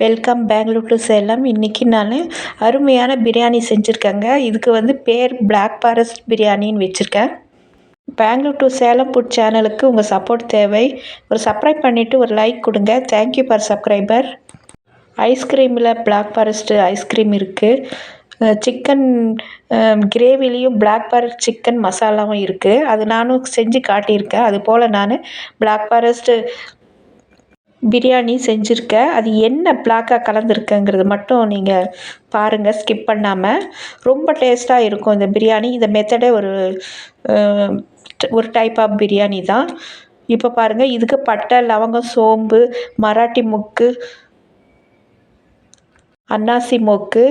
Welcome Bangalore to Salem இன்றைக்கி நான் அருமையான பிரியாணி செஞ்சுருக்கேங்க. இதுக்கு வந்து பேர் பிளாக் ஃபாரஸ்ட் பிரியாணின்னு வச்சுருக்கேன். பெங்களூர் டு சேலம் ஃபுட் சேனலுக்கு உங்கள் சப்போர்ட் தேவை. ஒரு சப்ஸ்கிரைப் பண்ணிவிட்டு ஒரு லைக் கொடுங்க. தேங்க்யூ ஃபார் சப்ஸ்கிரைபர் ஐஸ்கிரீமில் பிளாக் ஃபாரஸ்ட்டு ஐஸ்கிரீம் இருக்குது சிக்கன் கிரேவிலையும் பிளாக் ஃபாரஸ்ட் சிக்கன் மசாலாவும் இருக்குது அது நானும் செஞ்சு காட்டியிருக்கேன். அது போல் நான் பிளாக் ஃபாரஸ்ட்டு பிரியாணி செஞ்சுருக்கேன் அது என்ன பிளாக்காக கலந்துருக்குங்கிறது மட்டும் நீங்கள் பாருங்கள் ஸ்கிப் பண்ணாமல் ரொம்ப டேஸ்ட்டாக இருக்கும் இந்த பிரியாணி. இந்த மெத்தடே ஒரு ஒரு டைப் ஆஃப் பிரியாணி தான். இப்போ பாருங்கள் இதுக்கு பட்டை லவங்கம் சோம்பு மராட்டி முக்கு அன்னாசி மொக்கு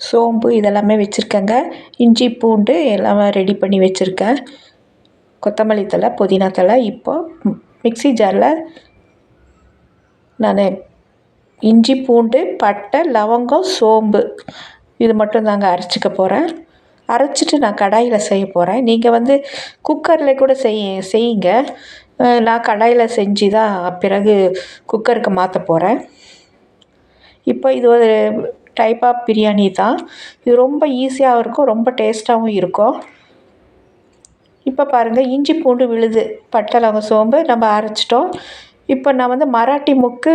சோம்பு இதெல்லாமே வச்சுருக்கேங்க. இஞ்சி பூண்டு எல்லாமே ரெடி பண்ணி வச்சுருக்கேன். கொத்தமல்லி தழை புதினா தழை. இப்போ மிக்ஸி ஜாரில் நான் இஞ்சி பூண்டு பட்டை லவங்கம் சோம்பு. இது மட்டும் தாங்க அரைச்சிக்க போகிறேன் அரைச்சிட்டு நான் கடாயில் செய்ய போகிறேன் நீங்கள் வந்து குக்கரில் கூட செய் செய்யுங்க. நான் கடாயில் செஞ்சு தான் பிறகு குக்கருக்கு மாற்ற போகிறேன் இப்போ இது ஒரு டைப் ஆஃப் பிரியாணி தான். இது ரொம்ப ஈஸியாகவும் இருக்கும் ரொம்ப டேஸ்ட்டாகவும் இருக்கும். இப்போ பாருங்கள் இஞ்சி பூண்டு விழுது பட்டை லவங்கம் சோம்பு நம்ம அரைச்சிட்டோம். இப்போ நான் வந்து மராட்டி மொக்கு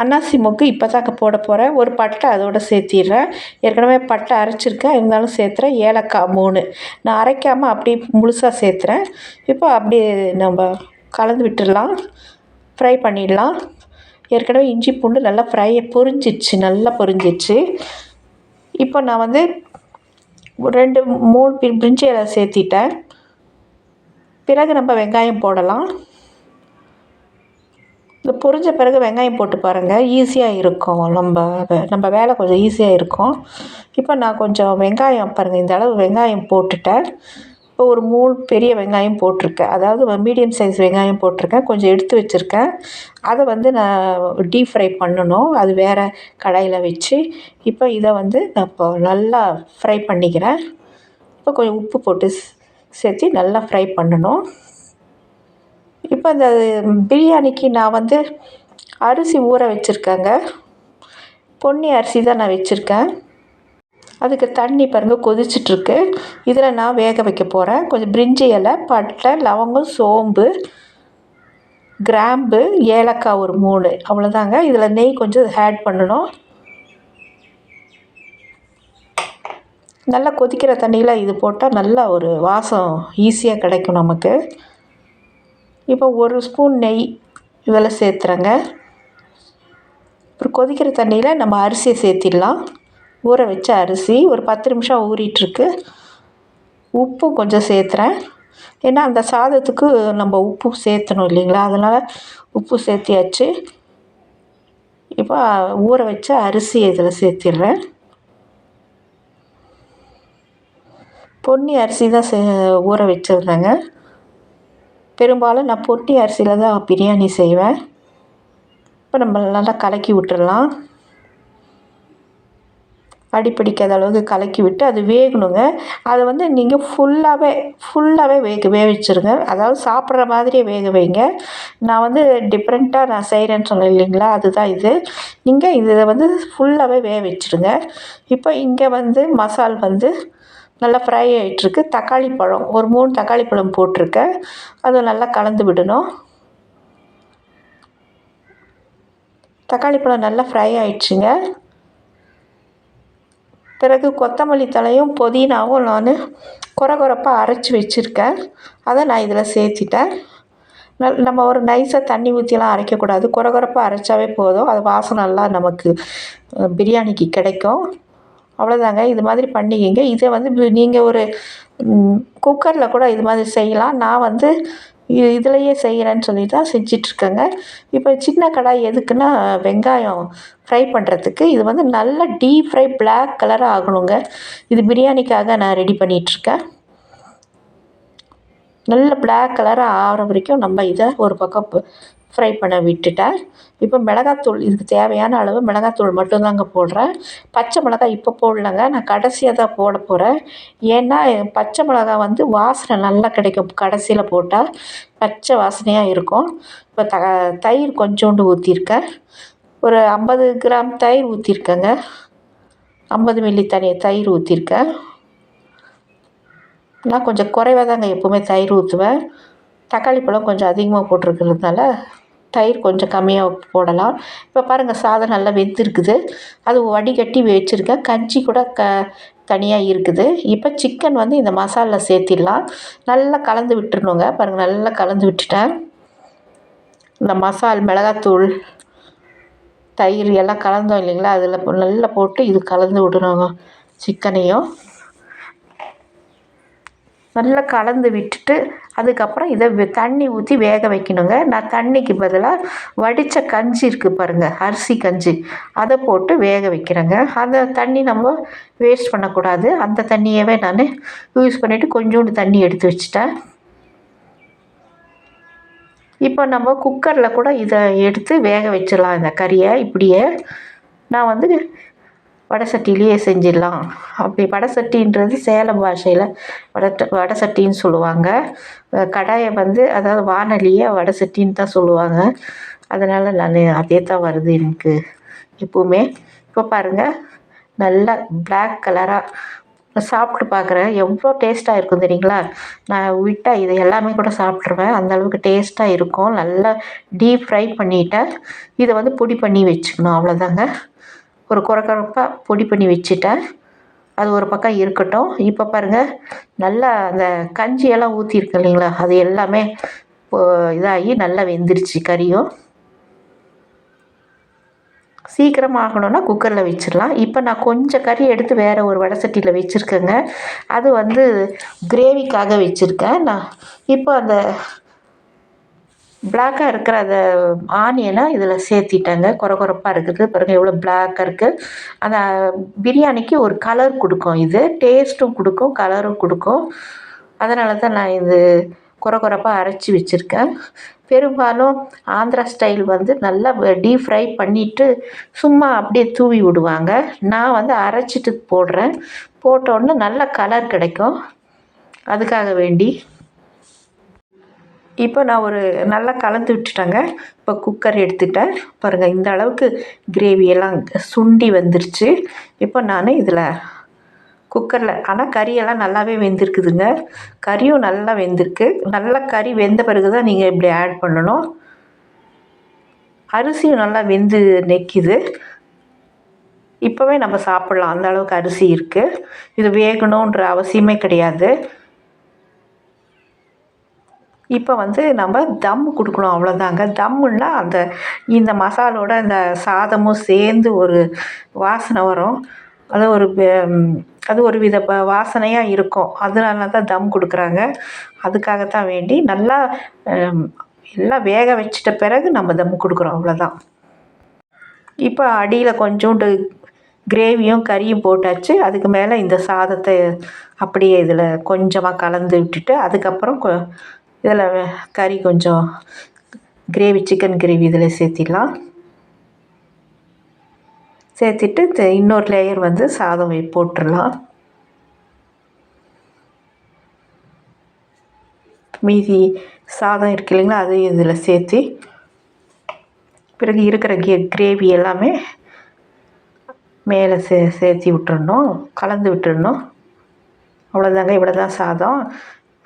அன்னாசி மொக்கு இப்போ தான் போட போகிறேன் ஒரு பட்டை அதோடு சேர்த்திடுறேன். ஏற்கனவே பட்டை அரைச்சிருக்கேன். இருந்தாலும் சேர்த்துறேன். ஏலக்காய் மூணு. நான் அரைக்காமல் அப்படியே முழுசாக சேர்த்துறேன். இப்போ அப்படியே நம்ம கலந்து விட்டுடலாம். ஃப்ரை பண்ணிடலாம். ஏற்கனவே இஞ்சி பூண்டு நல்லா ஃப்ரை பொரிஞ்சிச்சு. நல்லா பொரிஞ்சிச்சு. இப்போ நான் வந்து ரெண்டு மூணு பிரிஞ்சி இலை சேர்த்திட்டேன். பிறகு நம்ம வெங்காயம் போடலாம். இந்த பொரிஞ்ச பிறகு வெங்காயம் போட்டு பாருங்கள் ஈஸியாக இருக்கும். நம்ம நம்ம வேலை கொஞ்சம் ஈஸியாக இருக்கும். இப்போ நான் கொஞ்சம் வெங்காயம் பாருங்கள் இந்த அளவு வெங்காயம் போட்டுட்டேன். இப்போ ஒரு மூணு பெரிய வெங்காயம் போட்டிருக்கேன். அதாவது மீடியம் சைஸ் வெங்காயம் போட்டிருக்கேன். கொஞ்சம் எடுத்து வச்சுருக்கேன். அதை வந்து நான் டீப் ஃப்ரை பண்ணணும். அது வேறு கடாயில் வச்சு. இப்போ இதை வந்து நான் இப்போ நல்லா ஃப்ரை பண்ணிக்கிறேன். இப்போ கொஞ்சம் உப்பு போட்டு சேர்த்து நல்லா ஃப்ரை பண்ணணும். இப்போ இந்த பிரியாணிக்கு நான் வந்து அரிசி ஊற வச்சுருக்கேங்க. பொன்னி அரிசி தான் நான் வச்சுருக்கேன். அதுக்கு தண்ணி பாருங்கள் கொதிச்சிட்ருக்கு. இதில் நான் வேக வைக்க போகிறேன் கொஞ்சம் பிரிஞ்சி இலை பட்டை லவங்கம் சோம்பு கிராம்பு ஏலக்காய் ஒரு மூணு. அவ்வளோதாங்க. இதில் நெய் கொஞ்சம் ஆட் பண்ணணும். நல்லா கொதிக்கிற தண்ணியில் இது போட்டால் நல்லா ஒரு வாசம் ஈஸியாக கிடைக்கும் நமக்கு. இப்போ ஒரு ஸ்பூன் நெய் இதில் சேர்த்துறேங்க. அப்புறம் கொதிக்கிற தண்ணியில் நம்ம அரிசியை சேர்த்திடலாம். ஊற வச்ச அரிசி ஒரு பத்து நிமிஷம் ஊறிட்டுருக்கு. உப்பு கொஞ்சம் சேர்த்துறேன். ஏன்னா அந்த சாதத்துக்கு நம்ம உப்பு சேர்த்தணும் இல்லைங்களா? அதனால் உப்பு சேர்த்தியாச்சு. இப்போ ஊற வச்ச அரிசி இதில் சேர்த்திடுறேன். பொன்னி அரிசி தான் சே ஊற வச்சுருந்தேங்க. பெரும்பாலும் நான் பொட்டி அரிசியில் தான் பிரியாணி செய்வேன். இப்போ நம்ம நல்லா கலக்கி விட்டுடலாம் அடிப்பிடிக்காத அளவுக்கு கலக்கி விட்டு அது வேகணுங்க. அதை வந்து நீங்கள் ஃபுல்லாகவே ஃபுல்லாகவே வேக வேவிச்சிருங்க. அதாவது சாப்பிட்ற மாதிரியே வேக வைங்க. நான் வந்து டிஃப்ரெண்ட்டாக நான் செய்கிறேன்னு சொன்னேன் இல்லைங்களா? அதுதான் இது. நீங்கள் இதை வந்து ஃபுல்லாகவே வேக வச்சுருங்க இப்போ இங்கே வந்து மசால் வந்து நல்லா ஃப்ரை ஆகிட்டுருக்கு தக்காளி பழம் ஒரு மூணு தக்காளி பழம் போட்டிருக்கேன். அதை நல்லா கலந்து விடணும். தக்காளி பழம் நல்லா ஃப்ரை ஆயிடுச்சுங்க. பிறகு கொத்தமல்லி தலையும் புதினாவும் நான் கொர கொரப்பாக அரைச்சி வச்சுருக்கேன். அதை நான் இதில் சேர்த்திட்டேன். நல் நம்ம ஒரு நைஸாக தண்ணி ஊற்றிலாம் அரைக்கக்கூடாது கொர கொரப்பாக அரைச்சாவே போதும். அது வாசம் நல்லா நமக்கு பிரியாணிக்கு கிடைக்கும். அவ்வளோதாங்க இது மாதிரி பண்ணிக்கிங்க. இதை வந்து நீங்கள் ஒரு குக்கரில் கூட இது மாதிரி செய்யலாம். நான் வந்து இது இதுலேயே செய்கிறேன்னு சொல்லி தான் செஞ்சிட்ருக்கேங்க. இப்போ சின்ன கடாய் எதுக்குன்னா வெங்காயம் ஃப்ரை பண்ணுறதுக்கு இது வந்து நல்லா டீப் ஃப்ரை பிளாக் கலராக ஆகணுங்க. இது பிரியாணிக்காக நான் ரெடி பண்ணிகிட்ருக்கேன் நல்ல பிளாக் கலராக ஆகிற வரைக்கும் நம்ம இதை ஒரு பக்கம் ஃப்ரை பண்ண விட்டுட்டேன். இப்போ மிளகாத்தூள் இதுக்கு தேவையான அளவு மிளகாத்தூள் மட்டும்தாங்க போடுறேன். பச்சை மிளகாய் இப்போ போடலங்க நான் கடைசியாக தான் போட போகிறேன் ஏன்னா பச்சை மிளகா வந்து வாசனை நல்லா கிடைக்கும். கடைசியில் போட்டால் பச்சை வாசனையாக இருக்கும். இப்போ த தயிர் கொஞ்சோண்டு ஊற்றிருக்கேன் ஒரு ஐம்பது கிராம் தயிர் ஊற்றிருக்கேங்க ஐம்பது மில்லி தனி தயிர் ஊற்றிருக்கேன் நான் கொஞ்சம் குறைவாக தாங்க எப்போவுமே தயிர் ஊற்றுவேன் தக்காளி பழம் கொஞ்சம் அதிகமாக போட்டிருக்கிறதுனால தயிர் கொஞ்சம் கம்மியாக போடலாம். இப்போ பாருங்கள் சாதம் நல்லா வெந்திருக்குது. அது வடிகட்டி வச்சுருக்கேன். கஞ்சி கூட க தனியாக இருக்குது. இப்போ சிக்கன் வந்து இந்த மசாலில் சேர்த்திடலாம். நல்லா கலந்து விட்டுருணுங்க பாருங்கள் நல்லா கலந்து விட்டுட்டேன். இந்த மசால் மிளகாத்தூள் தயிர் எல்லாம் கலந்தோம் இல்லைங்களா? அதில் நல்லா போட்டு இது கலந்து விடணுங்க சிக்கனையும் நல்லா கலந்து விட்டுட்டு அதுக்கப்புறம் இதை தண்ணி ஊற்றி வேக வைக்கணுங்க. நான் தண்ணிக்கு பதிலாக வடித்த கஞ்சி இருக்குது பாருங்கள் அரிசி கஞ்சி. அதை போட்டு வேக வைக்கிறேங்க. அந்த தண்ணி நம்ம வேஸ்ட் பண்ணக்கூடாது. அந்த தண்ணியவே நான் யூஸ் பண்ணிவிட்டு கொஞ்சோண்டு தண்ணி எடுத்து வச்சுட்டேன். இப்போ நம்ம குக்கரில் கூட இதை எடுத்து வேக வச்சிடலாம் இந்த கறியை. இப்படியே நான் வந்து வடை சட்டிலேயே செஞ்சிடலாம். அப்படி வடை சட்டின்றது சேலம் பாஷையில் வடை வடை சட்டின்னு சொல்லுவாங்க கடாயை வந்து அதாவது வானொலியை வடை சட்டின்னு தான் சொல்லுவாங்க. அதனால் நான் அதே தான் வருது எனக்கு எப்போவுமே. இப்போ பாருங்கள் நல்லா பிளாக் கலராக சாப்பிட்டு பார்க்குறேன். எவ்வளோ டேஸ்ட்டாக இருக்கும் தெரியுங்களா? நான் விட்டால் இது எல்லாமே கூட சாப்பிட்ருவேன் அந்தளவுக்கு டேஸ்ட்டாக இருக்கும். நல்லா டீப் ஃப்ரை பண்ணிவிட்டேன் இதை வந்து பொடி பண்ணி வச்சுக்கணும். அவ்வளோதாங்க ஒரு குறக்குறப்பாக பொடி பண்ணி வச்சுட்டேன். அது ஒரு பக்கம் இருக்கட்டும். இப்போ பாருங்கள் நல்லா அந்த கஞ்சியெல்லாம் ஊற்றிருக்கு இல்லைங்களா? அது எல்லாமே இதாகி நல்லா வெந்துருச்சு கறியும். சீக்கிரம் ஆகணும்னா குக்கரில் வச்சிடலாம். இப்போ நான் கொஞ்சம் கறி எடுத்து வேறு ஒரு வடை சட்டியில் வச்சுருக்கேங்க. அது வந்து கிரேவிக்காக வச்சுருக்கேன். நான் இப்போ அந்த பிளாக்காக இருக்கிற அந்த ஆனியனை இதில் சேர்த்திட்டேங்க. குறை குறைப்பாக இருக்குது. பாருங்கள் எவ்வளோ பிளாக்காக இருக்குது அந்த பிரியாணிக்கு ஒரு கலர் கொடுக்கும் இது. டேஸ்ட்டும் கொடுக்கும் கலரும் கொடுக்கும். அதனால தான் நான் இது குறை குறைப்பாக அரைச்சி வச்சுருக்கேன். பெரும்பாலும் ஆந்திரா ஸ்டைல் வந்து நல்லா டீப் ஃப்ரை பண்ணிவிட்டு சும்மா அப்படியே தூவி விடுவாங்க. நான் வந்து அரைச்சிட்டு போடுறேன். போட்டோன்னே நல்ல கலர் கிடைக்கும். அதுக்காக வேண்டி இப்போ நான் ஒரு நல்லா கலந்து விட்டுட்டேங்க. இப்போ குக்கர் எடுத்துட்டேன். பாருங்கள் இந்த அளவுக்கு கிரேவியெல்லாம் சுண்டி வந்துருச்சு. இப்போ நான் இதில் குக்கரில் ஆனால் கறியெல்லாம் நல்லாவே வெந்திருக்குதுங்க. கறியும் நல்லா வெந்திருக்கு. நல்லா கறி வெந்த பிறகு தான் நீங்கள் இப்படி ஆட் பண்ணணும். அரிசியும் நல்லா வெந்து நெக்கிது. இப்போவே நம்ம சாப்பிட்லாம். அந்த அளவுக்கு அரிசி இருக்குது இது வேகணுன்ற அவசியமே கிடையாது. இப்போ வந்து நம்ம தம் கொடுக்கணும் அவ்வளோதாங்க தம்முன்னா அந்த இந்த மசாலோட இந்த சாதமும் சேர்ந்து ஒரு வாசனை வரும். அது ஒரு அது ஒரு வித வாசனையாக இருக்கும். அதனால தான் தம் கொடுக்குறாங்க. அதுக்காகத்தான் வேண்டி நல்லா எல்லாம் வேக வச்சிட்ட பிறகு நம்ம தம் கொடுக்குறோம் அவ்வளோதான் இப்போ அடியில் கொஞ்சோண்டு கிரேவியும் கறியும் போட்டாச்சு. அதுக்கு மேலே இந்த சாதத்தை அப்படியே இதில் கொஞ்சமாக கலந்து விட்டுட்டு அதுக்கப்புறம் கொ இதில் கறி கொஞ்சம் கிரேவி சிக்கன் கிரேவி இதில் சேர்த்திடலாம். சேர்த்துட்டு இன்னொரு லேயர் வந்து சாதம் போட்டுடலாம். மீதி சாதம் இருக்கு இல்லைங்களா அதையும் இதில் சேர்த்து பிறகு இருக்கிற கே கிரேவி எல்லாமே மேலே சே சேர்த்தி விட்டுறணும் கலந்து விட்டுடணும் அவ்வளோதாங்க இவ்வளோ தான் சாதம்.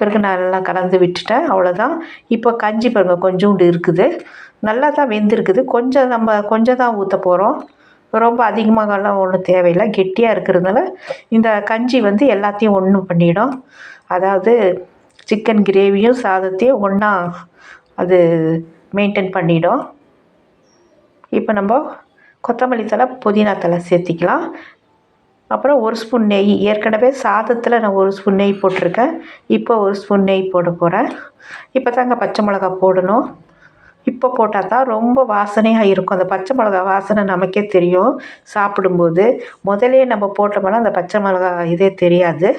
பிறகு நல்லா கலந்து விட்டுட்டேன் அவ்வளோதான் இப்போ கஞ்சி பாருங்கள் கொஞ்சோண்டு இருக்குது. நல்லா தான் வெந்திருக்குது. கொஞ்சம் நம்ம கொஞ்சம் தான் ஊற்ற போகிறோம் ரொம்ப அதிகமாகலாம் ஒன்றும் தேவையில்லை. கெட்டியாக இருக்கிறதுனால இந்த கஞ்சி வந்து எல்லாத்தையும் ஒன்றும் பண்ணிடும். அதாவது சிக்கன் கிரேவியும் சாதத்தையும் ஒன்றா அது மெயின்டைன் பண்ணிடும். இப்போ நம்ம கொத்தமல்லி தழை புதினா தழை சேர்த்திக்கலாம். அப்புறம் ஒரு ஸ்பூன் நெய். ஏற்கனவே சாதத்தில் நான் ஒரு ஸ்பூன் நெய் போட்டிருக்கேன். இப்போ ஒரு ஸ்பூன் நெய் போட போகிறேன் இப்போ தாங்க பச்சை மிளகா போடணும். இப்போ போட்டால் தான் ரொம்ப வாசனையாக இருக்கும். அந்த பச்சை மிளகா வாசனை நமக்கே தெரியும். சாப்பிடும்போது முதலே நம்ம போட்டோம்னா அந்த பச்சை மிளகா இதே தெரியாது.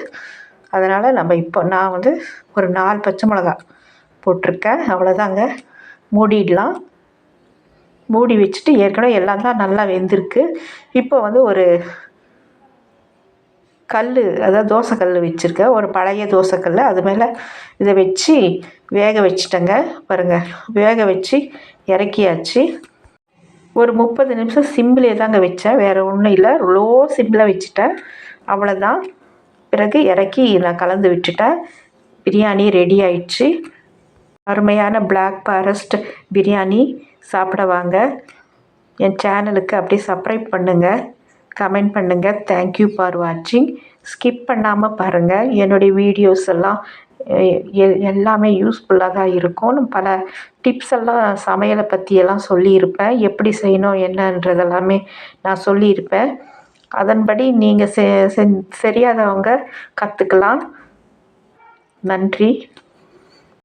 அதனால் நம்ம இப்போ நான் வந்து ஒரு நாலு பச்சை மிளகா போட்டிருக்கேன். அவ்வளோதாங்க. மூடிடலாம். மூடி வச்சுட்டு ஏற்கனவே எல்லாம் தான் நல்லா வெந்திருக்கு. இப்போ வந்து ஒரு கல் அதாவது தோசை வச்சுருக்கேன் ஒரு பழைய தோசை அது மேலே இதை வச்சு வேக வச்சுட்டேங்க. பாருங்கள் வேக வச்சு இறக்கியாச்சு. ஒரு முப்பது நிமிஷம் சிம்பிளே தாங்க வச்சேன். வேறு ஒன்றும் இல்லை. லோ சிம்பிளாக வச்சுட்டேன். அவ்வளோதான் பிறகு இறக்கி நான் கலந்து விட்டுட்டேன். பிரியாணி ரெடி ஆயிடுச்சு. அருமையான பிளாக் ஃபாரஸ்ட் பிரியாணி சாப்பிட வாங்க. என் சேனலுக்கு அப்படியே சப்ஸ்கிரைப் பண்ணுங்கள் கமெண்ட் பண்ணுங்கள் தேங்க்யூ ஃபார் வாட்சிங் ஸ்கிப் பண்ணாமல் பாருங்கள் என்னுடைய வீடியோஸ் எல்லாம் எல்லாமே யூஸ்ஃபுல்லாக தான் இருக்கும். பல டிப்ஸ் எல்லாம் சமையலை பற்றியெல்லாம் சொல்லியிருப்பேன். எப்படி செய்யணும் என்னன்றதெல்லாமே நான் சொல்லியிருப்பேன். அதன்படி நீங்கள் செ செ சரியாதவங்க கற்றுக்கலாம் நன்றி.